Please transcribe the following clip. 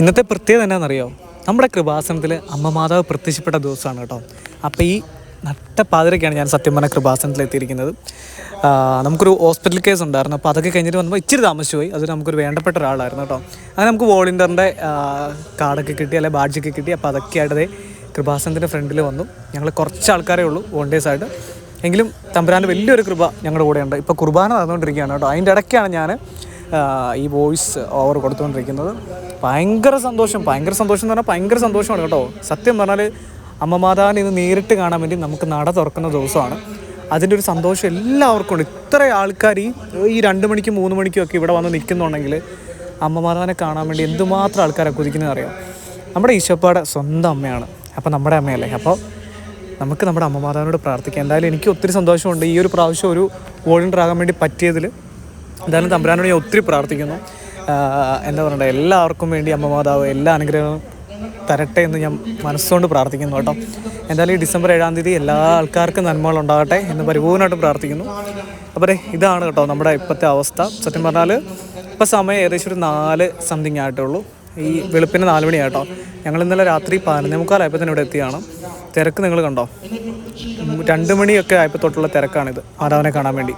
ഇന്നത്തെ പ്രത്യേകത എന്നാണെന്നറിയോ നമ്മുടെ കൃപാസനത്തിൽ അമ്മ മാതാവ് പ്രത്യക്ഷപ്പെട്ട ദിവസമാണ് കേട്ടോ. അപ്പോൾ ഈ നട്ട പാതിരയ്ക്കാണ് ഞാൻ സത്യം പറഞ്ഞ കൃപാസനത്തിൽ എത്തിയിരിക്കുന്നത്. നമുക്കൊരു ഹോസ്പിറ്റൽ കേസ് ഉണ്ടായിരുന്നു. അപ്പോൾ അതൊക്കെ കഴിഞ്ഞിട്ട് വന്നപ്പോൾ ഇച്ചിരി താമസിച്ചുപോയി അത് നമുക്കൊരു വേണ്ടപ്പെട്ട ഒരാളായിരുന്നു കേട്ടോ. അങ്ങനെ നമുക്ക് വോളിന്ററിന്റെ കാർഡൊക്കെ കിട്ടി അല്ലെങ്കിൽ ബാഡ്ജൊക്കെ കിട്ടി. അപ്പോൾ അതൊക്കെ ആയിട്ട് കൃപാസനത്തിന്റെ ഫ്രണ്ടിൽ വന്നു. ഞങ്ങൾ കുറച്ച് ആൾക്കാരേ ഉള്ളൂ വോളണ്ടിയേഴ്സായിട്ട് എങ്കിലും തമ്പുരാന്റെ വലിയൊരു കൃപ ഞങ്ങളുടെ കൂടെയുണ്ട് ഇപ്പോൾ കുർബാന നടന്നുകൊണ്ടിരിക്കുകയാണ് കേട്ടോ. അതിന്റെ ഇടയ്ക്കാണ് ഞാൻ ഈ വോയിസ് ഓവർ കൊടുത്തുകൊണ്ടിരിക്കുന്നത്. ഭയങ്കര സന്തോഷം. ഭയങ്കര സന്തോഷം എന്ന് പറഞ്ഞാൽ ഭയങ്കര സന്തോഷമാണ് കേട്ടോ. സത്യം പറഞ്ഞാൽ അമ്മ മാതാവിനെ നേരിട്ട് കാണാൻ വേണ്ടി നമുക്ക് നട തുറക്കുന്ന ദിവസമാണ്. അതിന്റെ ഒരു സന്തോഷം എല്ലാവർക്കും ഉണ്ട്. ഇത്ര ആൾക്കാർ ഈ ഈ രണ്ട് മണിക്കും മൂന്ന് മണിക്കും ഒക്കെ ഇവിടെ വന്ന് നിൽക്കുന്നുണ്ടെങ്കിൽ അമ്മ മാതാവിനെ കാണാൻ വേണ്ടി എന്തുമാത്രം ആൾക്കാരെ കുതിക്കുന്നത് അറിയാം. നമ്മുടെ ഈശോപ്പാടെ സ്വന്തം അമ്മയാണ്. അപ്പോൾ നമ്മുടെ അമ്മയല്ലേ? അപ്പോൾ നമുക്ക് നമ്മുടെ അമ്മമാതാവിനോട് പ്രാർത്ഥിക്കാം. എന്തായാലും എനിക്ക് ഒത്തിരി സന്തോഷമുണ്ട്. ഈ ഒരു പ്രാവശ്യം ഒരു വോളണ്ടിയർ ആകാൻ വേണ്ടി പറ്റിയതിൽ എന്തായാലും തമ്പുരാനോട് ഞാൻ ഒത്തിരി പ്രാർത്ഥിക്കുന്നു. എന്താ പറയണ്ടേ എല്ലാവർക്കും വേണ്ടി അമ്മ മാതാവ് എല്ലാ അനുഗ്രഹവും തരട്ടെ എന്ന് ഞാൻ മനസ്സുകൊണ്ട് പ്രാർത്ഥിക്കുന്നു കേട്ടോ. എന്തായാലും ഈ ഡിസംബർ ഏഴാം തീയതി എല്ലാ ആൾക്കാർക്കും നന്മകൾ ഉണ്ടാകട്ടെ എന്ന് പരിപൂർണമായിട്ട് പ്രാർത്ഥിക്കുന്നു. അപ്പോൾ ഇതാണ് കേട്ടോ നമ്മുടെ ഇപ്പോഴത്തെ അവസ്ഥ. സത്യം പറഞ്ഞാൽ ഇപ്പോൾ സമയം ഏകദേശം ഒരു നാല് സംതിങ് ആയിട്ടേ ഉള്ളൂ ഈ വെളുപ്പിന് നാല് മണിയാട്ടോ ഞങ്ങൾ ഇന്നലെ രാത്രി പതിനൊന്നേ മുക്കാലായപ്പോൾ തന്നെ ഇവിടെ എത്തിയാണ്. തിരക്ക് നിങ്ങൾ കണ്ടോ? രണ്ട് മണിയൊക്കെ ആയപ്പോൾ തൊട്ടുള്ള തിരക്കാണിത്. മാതാവിനെ കാണാൻ വേണ്ടി.